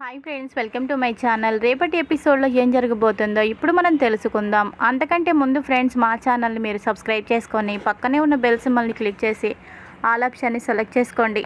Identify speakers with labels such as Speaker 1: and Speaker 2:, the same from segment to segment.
Speaker 1: Hi friends welcome to my channel రేపటి ఎపిసోడ్లో ఏం జరగబోతుందో ఇప్పుడు మనం తెలుసుకుందాం. అంతకంటే ముందు ఫ్రెండ్స్ మా ఛానల్ని మీరు సబ్స్క్రైబ్ చేసుకొని పక్కనే ఉన్న బెల్ సింబల్ని క్లిక్ చేసి ఆల్ ఆప్షన్ని సెలెక్ట్ చేసుకోండి.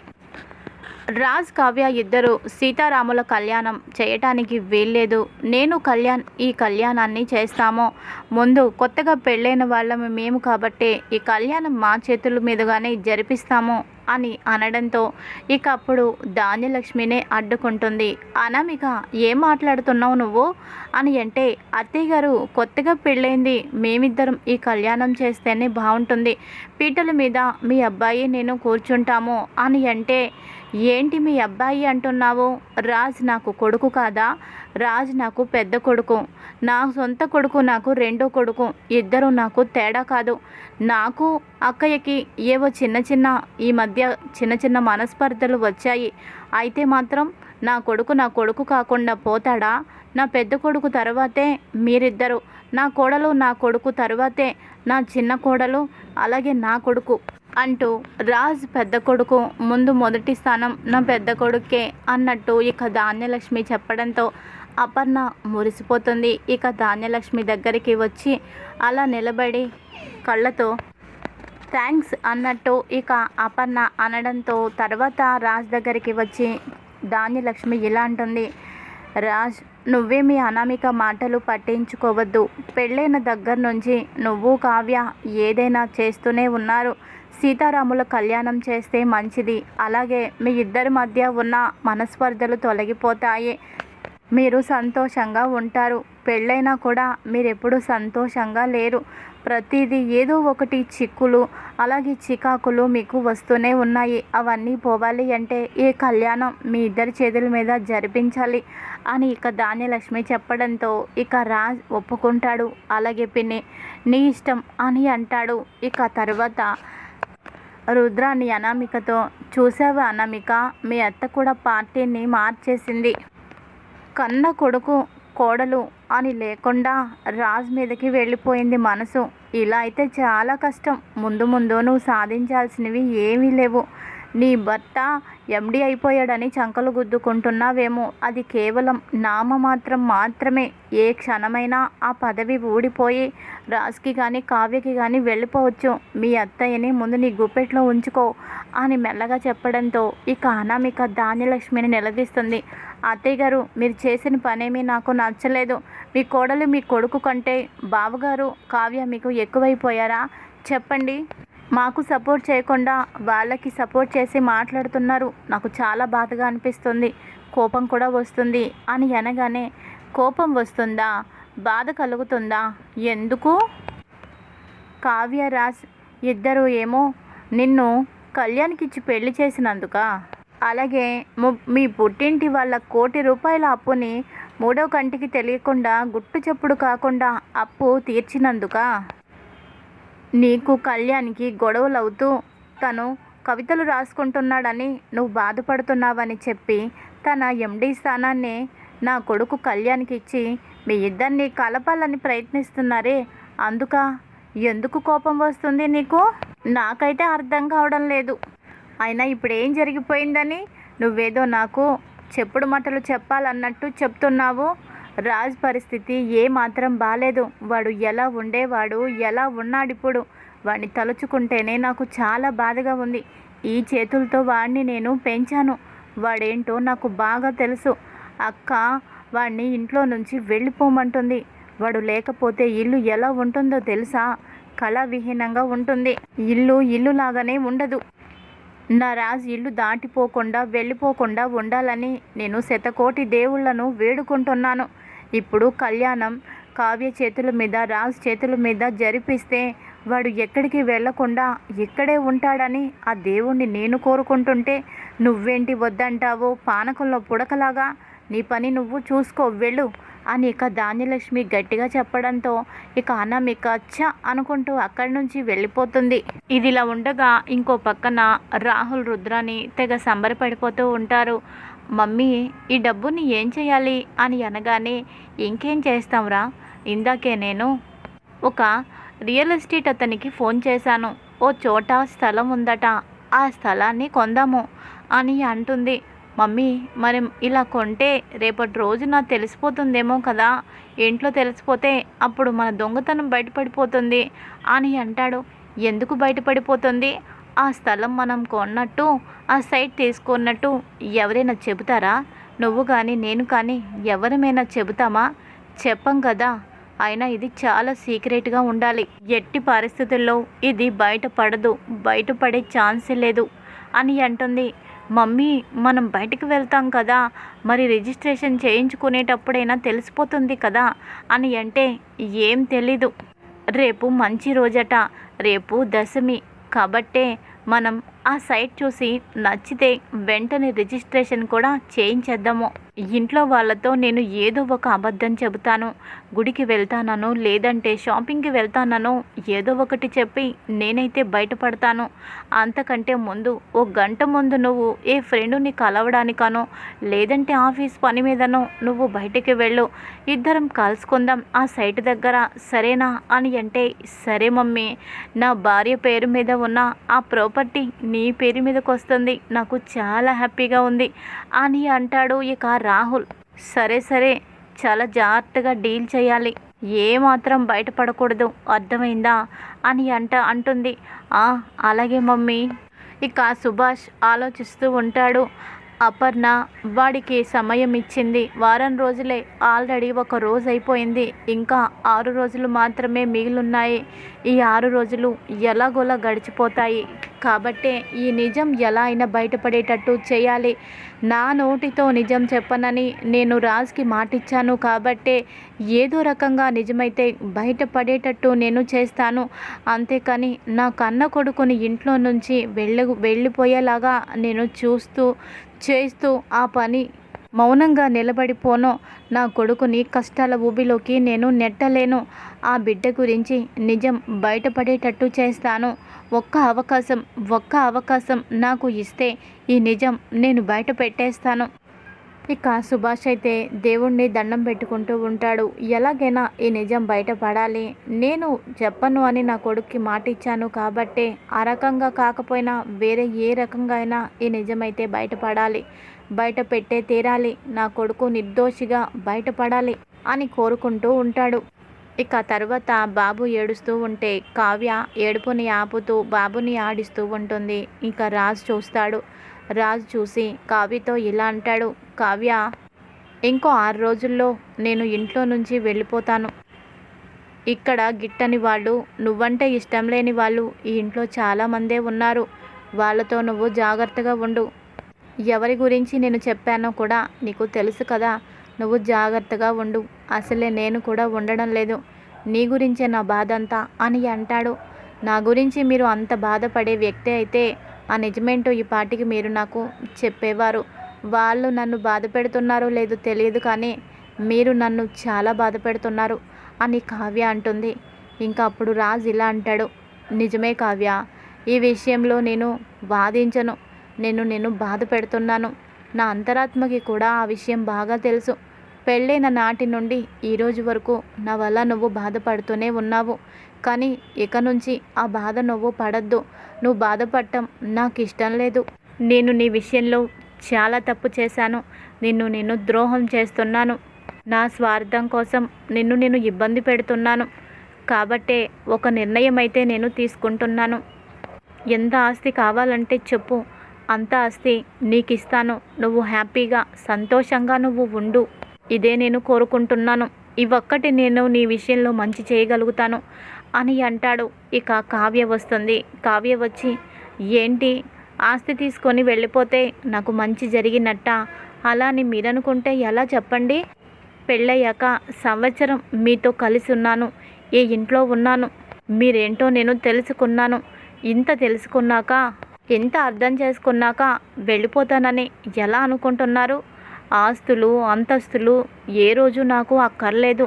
Speaker 1: రాజ్ కావ్య ఇద్దరు సీతారాముల కళ్యాణం చేయటానికి వీల్లేదు. నేను కళ్యాణ్ ఈ కళ్యాణాన్ని చేస్తాము. ముందు కొత్తగా పెళ్ళైన వాళ్ళము మేము కాబట్టి ఈ కళ్యాణం మా చేతుల మీదుగానే జరిపిస్తాము అని అనడంతో ఇక అప్పుడు ధాన్యలక్ష్మినే అడ్డుకుంటుంది. అనామిక ఏం మాట్లాడుతున్నావు నువ్వు? అని అంటే అత్తయ్య గారు కొత్తగా పెళ్ళైంది. మేమిద్దరం ఈ కళ్యాణం చేస్తేనే బాగుంటుంది. పీటల మీద మీ అబ్బాయి నేను కూర్చుంటాము అని అంటే ఏంటి మీ అబ్బాయి అంటున్నావు? రాజ్ నాకు కొడుకు కాదా? రాజ్ నాకు పెద్ద కొడుకు. నా సొంత కొడుకు నాకు రెండో కొడుకు. ఇద్దరు నాకు తేడా కాదు. నాకు అక్కయ్యకి ఏవో చిన్న చిన్న ఈ మధ్య చిన్న చిన్న మనస్పర్ధలు వచ్చాయి. అయితే మాత్రం నా కొడుకు నా కొడుకు కాకుండా పోతాడా? నా పెద్ద కొడుకు తర్వాతే మీరిద్దరు. నా కోడలు నా కొడుకు తర్వాతే నా చిన్న కోడలు అలాగే నా కొడుకు. అంటూ రాజ్ పెద్ద కొడుకు ముందు మొదటి స్థానం నా పెద్ద కొడుకే అన్నట్టు ఇక ధాన్యలక్ష్మి చెప్పడంతో అపర్ణ మురిసిపోతుంది. ఇక ధాన్యలక్ష్మి దగ్గరికి వచ్చి అలా నిలబడి కళ్ళతో థ్యాంక్స్ అన్నట్టు ఇక అపర్ణ అనడంతో తర్వాత రాజ్ దగ్గరికి వచ్చి ధాన్యలక్ష్మి ఇలా అంటుంది. రాజ్ నువ్వే మీ అనామిక మాటలు పట్టించుకోవద్దు. పెళ్ళైన దగ్గర నుంచి నువ్వు కావ్య ఏదైనా చేస్తూనే ఉన్నారు. సీతారాముల కళ్యాణం చేస్తే మంచిది. అలాగే మీ ఇద్దరి మధ్య ఉన్న మనస్పర్ధలు తొలగిపోతాయి. మీరు సంతోషంగా ఉంటారు. పెళ్ళైనా కూడా మీరెప్పుడు సంతోషంగా లేరు. ప్రతిదీ ఏదో ఒకటి చిక్కులు అలాగే చికాకులు మీకు వస్తూనే ఉన్నాయి. అవన్నీ పోవాలి అంటే ఈ కళ్యాణం మీ ఇద్దరి చేతుల మీద జరిపించాలి అని ఇక ధాన్యలక్ష్మి చెప్పడంతో ఇక రాజ్ ఒప్పుకుంటాడు. అలాగే పిన్ని నీ ఇష్టం అని అంటాడు. ఇక తర్వాత రుద్రాన్ని అనామికతో చూసావా అనామిక? మీ అత్త కూడా పార్టీని మార్చేసింది. కన్న కొడుకు కోడలు అని లేకుండా రాజ్ మీదకి వెళ్ళిపోయింది మనసు. ఇలా అయితే చాలా కష్టం. ముందు ముందు నువ్వు సాధించాల్సినవి ఏమీ లేవు. నీ భర్త ఎండి అయిపోయాడని చంకలు గుద్దుకుంటున్నావేమో. అది కేవలం నామమాత్రం మాత్రమే. ఏ క్షణమైనా ఆ పదవి ఊడిపోయి రాజ్కి కానీ కావ్యకి కానీ వెళ్ళిపోవచ్చు. మీ అత్తయ్యని ముందు నీ గుప్పెట్లో ఉంచుకో అని మెల్లగా చెప్పడంతో ఇక అనామిక ధాన్యలక్ష్మిని నిలదీస్తుంది. అత్తయ్య గారు మీరు చేసిన పనేమీ నాకు నచ్చలేదు. మీ కోడలు మీ కొడుకు కంటే బావగారు కావ్య మీకు ఎక్కువైపోయారా? చెప్పండి. మాకు సపోర్ట్ చేయకుండా వాళ్ళకి సపోర్ట్ చేసి మాట్లాడుతున్నారు. నాకు చాలా బాధగా అనిపిస్తుంది. కోపం కూడా వస్తుంది. అని అనగానే కోపం వస్తుందా? బాధ కలుగుతుందా? ఎందుకు? కావ్య రాజ్ ఇద్దరు ఏమో నిన్ను కళ్యాణ్కిచ్చి పెళ్ళి చేసినందుక? అలాగే ము- మీ పుట్టింటి వాళ్ళ కోటి రూపాయల అప్పుని మూడో కంటికి తెలియకుండా గుట్టు చప్పుడు కాకుండా అప్పు తీర్చినందుక? నీకు కళ్యాణ్కి గొడవలు అవుతూ తను కవితలు రాసుకుంటున్నాడని నువ్వు బాధపడుతున్నావని చెప్పి తన ఎండి స్థానాన్ని నా కొడుకు కళ్యాణ్కి ఇచ్చి మీ ఇద్దరిని కలపాలని ప్రయత్నిస్తున్నారే. అందుక ఎందుకు కోపం వస్తుంది నీకు? నాకైతే అర్థం కావడం లేదు. అయినా ఇప్పుడు ఏం జరిగిపోయిందని నువ్వేదో నాకు చెప్పుడు మాటలు చెప్పాలన్నట్టు చెప్తున్నావు. రాజ్ పరిస్థితి ఏమాత్రం బాగాలేదు బాలేదు. వాడు ఎలా ఉండేవాడు? ఎలా ఉన్నాడిప్పుడు వాడిని తలుచుకుంటేనే నాకు చాలా బాధగా ఉంది. ఈ చేతులతో వాడిని నేను పెంచాను. వాడేంటో నాకు బాగా తెలుసు. అక్క వాడిని ఇంట్లో నుంచి వెళ్ళిపోమంటుంది. వాడు లేకపోతే ఇల్లు ఎలా ఉంటుందో తెలుసా? కళావిహీనంగా ఉంటుంది. ఇల్లు ఇల్లు లాగానే ఉండదు. నా రాజు ఇల్లు దాటిపోకుండా వెళ్ళిపోకుండా ఉండాలని నేను శతకోటి దేవుళ్ళను వేడుకుంటున్నాను. ఇప్పుడు కళ్యాణం కావ్య చేతుల మీద రాజ్ చేతుల మీద జరిపిస్తే వాడు ఎక్కడికి వెళ్ళకుండా ఇక్కడే ఉంటాడని ఆ దేవుణ్ణి నేను కోరుకుంటుంటే నువ్వేంటి వద్దంటావో పానకంలో పుడకలాగా నీ పని నువ్వు చూసుకో వెళ్ళు అని ఇక ధాన్యలక్ష్మి గట్టిగా చెప్పడంతో ఇక అనామిక ఛ అనుకుంటూ అక్కడి నుంచి వెళ్ళిపోతుంది. ఇదిలా ఉండగా ఇంకో పక్కన రాహుల్ రుద్రాని తెగ సంబరపడిపోతూ ఉంటారు. మమ్మీ ఈ డబ్బుని ఏం చేయాలి? అని అనగానే ఇంకేం చేస్తాంరా? ఇందాకే నేను ఒక రియల్ ఎస్టేట్ అతనికి ఫోన్ చేశాను. ఓ చోట స్థలం ఉందట ఆ స్థలాన్ని కొందాము అని అంటుంది. మమ్మీ మరి ఇలా కొంటే రేపటి రోజు నాకు తెలిసిపోతుందేమో కదా? ఇంట్లో తెలిసిపోతే అప్పుడు మన దొంగతనం బయటపడిపోతుంది అని అంటాడు. ఎందుకు బయటపడిపోతుంది? ఆ స్థలం మనం కొన్నట్టు ఆ సైట్ తీసుకున్నట్టు ఎవరైనా చెబుతారా? నువ్వు కానీ నేను కానీ ఎవరమైనా చెబుతామా? చెప్పం కదా. అయినా ఇది చాలా సీక్రెట్గా ఉండాలి. ఎట్టి పరిస్థితుల్లో ఇది బయటపడదు బయటపడే ఛాన్సే లేదు అని అంటుంది. మమ్మీ మనం బయటకు వెళ్తాం కదా. మరి రిజిస్ట్రేషన్ చేయించుకునేటప్పుడైనా తెలిసిపోతుంది కదా అని అంటే ఏం తెలీదు. రేపు మంచి రోజట. రేపు దశమి. కాబట్టే మనం ఆ సైట్ చూసి నచ్చితే వెంటనే రిజిస్ట్రేషన్ కూడా చేయించేద్దాము. ఇంట్లో వాళ్ళతో నేను ఏదో ఒక అబద్ధం చెబుతాను. గుడికి వెళ్తానను లేదంటే షాపింగ్కి వెళ్తానను ఏదో ఒకటి చెప్పి నేనైతే బయటపడతాను. అంతకంటే ముందు ఓ గంట ముందు నువ్వు ఏ ఫ్రెండుని కలవడానికనో లేదంటే ఆఫీస్ పని మీదనో నువ్వు బయటికి వెళ్ళు. ఇద్దరం కలుసుకుందాం ఆ సైట్ దగ్గర సరేనా అని అంటే సరే మమ్మీ. నా భార్య పేరు మీద ఉన్న ఆ ప్రాపర్టీ నీ పేరు మీదకి వస్తుంది నాకు చాలా హ్యాపీగా ఉంది. అని అంటాడు ఇక రాహుల్. సరే సరే. చాలా జాగ్రత్తగా డీల్ చేయాలి. ఏమాత్రం బయటపడకూడదు. అర్థమైందా? అని అంట అంటుంది. "ఆ, అలాగే మమ్మీ. ఇక సుభాష్ ఆలోచిస్తూ ఉంటాడు. అపర్ణ వాడికి సమయం ఇచ్చింది. వారం రోజులే. ఆల్రెడీ ఒక రోజు అయిపోయింది. ఇంకా ఆరు రోజులు మాత్రమే మిగిలిన్నాయి. ఈ ఆరు రోజులు ఎలాగోలా గడిచిపోతాయి. కాబట్టే ఈ నిజం ఎలా అయినా బయటపడేటట్టు చేయాలి. నా నోటితో నిజం చెప్పనని నేను రాజ్కి మాటిచ్చాను కాబట్టే ఏదో రకంగా నిజమైతే బయటపడేటట్టు నేను చేస్తాను. అంతేకాని నా కన్న కొడుకుని ఇంట్లో నుంచి వెళ్ళ వెళ్ళిపోయేలాగా నేను చూస్తూ చేస్తూ ఆ పని మౌనంగా నిలబడిపోను. నా కొడుకుని కష్టాల ఊబిలోకి నేను నెట్టలేను. ఆ బిడ్డ గురించి నిజం బయటపడేటట్టు చేస్తాను. ఒక్క అవకాశం ఒక్క అవకాశం నాకు ఇస్తే ఈ నిజం నేను బయట పెట్టేస్తాను. ఇక సుభాష్ అయితే దేవుణ్ణి దండం పెట్టుకుంటూ ఉంటాడు. ఎలాగైనా ఈ నిజం బయటపడాలి. నేను చెప్పను అని నా కొడుక్కి మాట ఇచ్చాను కాబట్టే ఆ రకంగా కాకపోయినా వేరే ఏ రకంగా అయినా ఈ నిజమైతే బయటపడాలి. బయట పెట్టే తీరాలి. నా కొడుకు నిర్దోషిగా బయటపడాలి అని కోరుకుంటూ ఉంటాడు. ఇక తర్వాత బాబు ఏడుస్తూ ఉంటే కావ్య ఏడుపుని ఆపుతూ బాబుని ఆడిస్తూ ఉంటుంది. ఇక రాజ్ చూస్తాడు. రాజ్ చూసి కావ్యతో ఇలా అంటాడు. కావ్య ఇంకో ఆరు రోజుల్లో నేను ఇంట్లో నుంచి వెళ్ళిపోతాను. ఇక్కడ గిట్టని వాళ్ళు నువ్వంటే ఇష్టం లేని వాళ్ళు ఈ ఇంట్లో చాలామందే ఉన్నారు. వాళ్ళతో నువ్వు జాగ్రత్తగా ఉండు. ఎవరి గురించి నేను చెప్పానో కూడా నీకు తెలుసు కదా. నువ్వు జాగ్రత్తగా ఉండు. అసలే నేను కూడా ఉండడం లేదు. నీ గురించే నా బాధ అంతా అని అంటాడు. నా గురించి మీరు అంత బాధపడే వ్యక్తి అయితే ఆ నిజమేంటో ఈ పాటికి మీరు నాకు చెప్పేవారు. వాళ్ళు నన్ను బాధ పెడుతున్నారో లేదో తెలియదు కానీ మీరు నన్ను చాలా బాధ పెడుతున్నారు అని కావ్య అంటుంది. ఇంకా అప్పుడు రాజ్ ఇలా అంటాడు. నిజమే కావ్య ఈ విషయంలో నేను వాదించను. నేను నేను బాధ పెడుతున్నాను. నా అంతరాత్మకి కూడా ఆ విషయం బాగా తెలుసు. పెళ్ళైన నాటి నుండి ఈరోజు వరకు నా వల్ల నువ్వు బాధపడుతూనే ఉన్నావు. కానీ ఇక నుంచి ఆ బాధ నువ్వు పడద్దు. నువ్వు బాధపడటం నాకు ఇష్టం లేదు. నేను నీ విషయంలో చాలా తప్పు చేశాను. నిన్ను నేను ద్రోహం చేస్తున్నాను. నా స్వార్థం కోసం నిన్ను నేను ఇబ్బంది పెడుతున్నాను. కాబట్టే ఒక నిర్ణయం అయితే నేను తీసుకుంటున్నాను. ఎంత ఆస్తి కావాలంటే చెప్పు. అంత ఆస్తి నీకిస్తాను. నువ్వు హ్యాపీగా సంతోషంగా నువ్వు ఉండు. ఇదే నేను కోరుకుంటున్నాను. ఇవొక్కటి నేను నీ విషయంలో మంచి చేయగలుగుతాను అని అంటాడు. ఇక కావ్య వస్తుంది. కావ్య వచ్చి ఏంటి? ఆస్తి తీసుకొని వెళ్ళిపోతే నాకు మంచి జరిగినట్ట? అలా అని మీరు అనుకుంటే ఎలా చెప్పండి? పెళ్ళయ్యాక సంవత్సరం మీతో కలిసి ఉన్నాను. ఏ ఇంట్లో ఉన్నాను? మీరేంటో నేను తెలుసుకున్నాను. ఇంత తెలుసుకున్నాక ఎంత అర్థం చేసుకున్నాక వెళ్ళిపోతానని ఎలా అనుకుంటున్నారు? ఆస్తులు అంతస్తులు ఏ రోజు నాకు అక్కర్లేదు.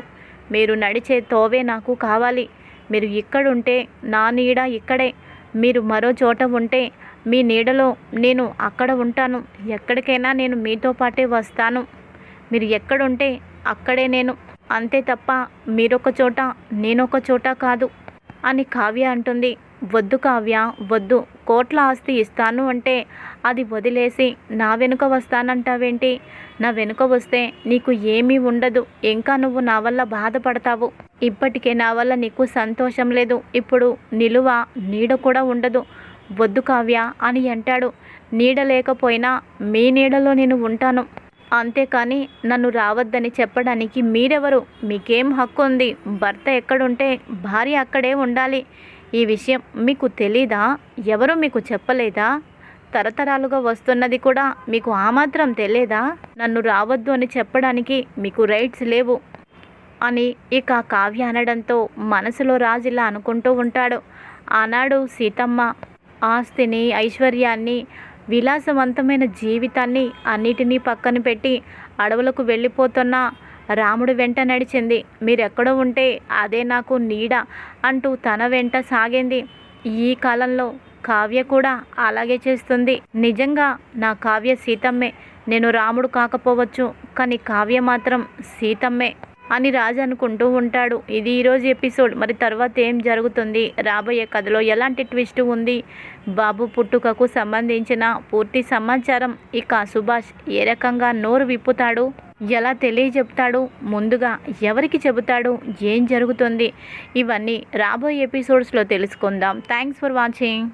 Speaker 1: మీరు నడిచే తోవే నాకు కావాలి. మీరు ఇక్కడుంటే నా నీడ ఇక్కడే. మీరు మరో చోట ఉంటే మీ నీడలో నేను అక్కడ ఉంటాను. ఎక్కడికైనా నేను మీతో పాటే వస్తాను. మీరు ఎక్కడుంటే అక్కడే నేను. అంతే తప్ప మీరొక చోట నేనొక చోట కాదు అని కావ్య అంటుంది. వద్దు కావ్య వద్దు. కోట్ల ఆస్తి ఇస్తాను అంటే అది వదిలేసి నా వెనుక వస్తానంటావేంటి? నా వెనుక వస్తే నీకు ఏమీ ఉండదు. ఇంకా నువ్వు నా వల్ల బాధపడతావు. ఇప్పటికే నా వల్ల నీకు సంతోషం లేదు. ఇప్పుడు నిలువ నీడ కూడా ఉండదు. వద్దు కావ్య అని అంటాడు. నీడ లేకపోయినా మీ నీడలో నేను ఉంటాను. అంతేకాని నన్ను రావద్దని చెప్పడానికి మీరెవరు? మీకేం హక్కు ఉంది భర్త ఎక్కడుంటే భార్య అక్కడే ఉండాలి. ఈ విషయం మీకు తెలీదా? ఎవరు మీకు చెప్పలేదా? తరతరాలుగా వస్తున్నది కూడా మీకు ఆ మాత్రం తెలియదా నన్ను రావద్దు అని చెప్పడానికి మీకు రైట్స్ లేవు అని ఇక కావ్య అనడంతో మనసులో రాజిలా అనుకుంటూ ఉంటాడు. ఆనాడు సీతమ్మ ఆస్తిని ఐశ్వర్యాన్ని విలాసవంతమైన జీవితాన్ని అన్నిటినీ పక్కన పెట్టి అడవులకు వెళ్ళిపోతున్న రాముడు వెంట నడిచింది. మీరెక్కడ ఉంటే అదే నాకు నీడ అంటూ తన వెంట సాగింది. ఈ కాలంలో కావ్య కూడా అలాగే చేస్తుంది. నిజంగా నా కావ్య సీతమ్మే. నేను రాముడు కాకపోవచ్చు కానీ కావ్య మాత్రం సీతమ్మే. అని రాజు అనుకుంటూ ఉంటాడు. ఇది ఈరోజు ఎపిసోడ్. మరి తర్వాత ఏం జరుగుతుంది? రాబోయే కథలో ఎలాంటి ట్విస్ట్ ఉంది? బాబు పుట్టుకకు సంబంధించిన పూర్తి సమాచారం ఇక సుభాష్ ఏ రకంగా నోరు విప్పుతాడు? ఎలా తెలియజెప్తాడు? ముందుగా ఎవరికి చెబుతాడు? ఏం జరుగుతుంది? ఇవన్నీ రాబోయే ఎపిసోడ్స్లో తెలుసుకుందాం. Thanks for watching.